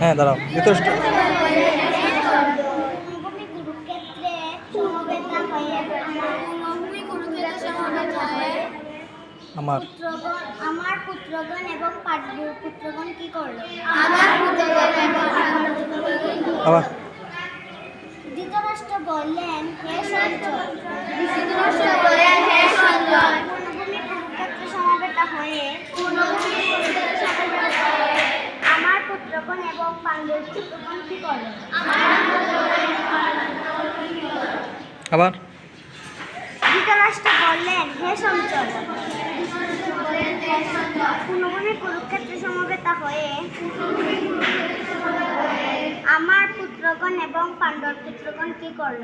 হ্যাঁ দাঁড়াও। যথেষ্ট আমার। পুত্রগণ আমার পুত্রগণ এবং পুত্রগণ কি করল? আমার পুত্রগণ এবং ধৃতরাষ্ট্র বললেন হে সঞ্জয় ধৃতরাষ্ট্র বললেন, হে সঞ্জয়, পূর্ণভূমি কুরুক্ষেত্রে সমবেত হয়ে আমার এবং পাণ্ডব পুত্রগণ কি আবার? ধৃতরাষ্ট্র বললেন হে সঞ্চয় পূর্ণভূমি কুরুক্ষেত্রে সমবেত হয়ে আমার পুত্রগণ এবং পাণ্ডব পুত্রগণ কি করল?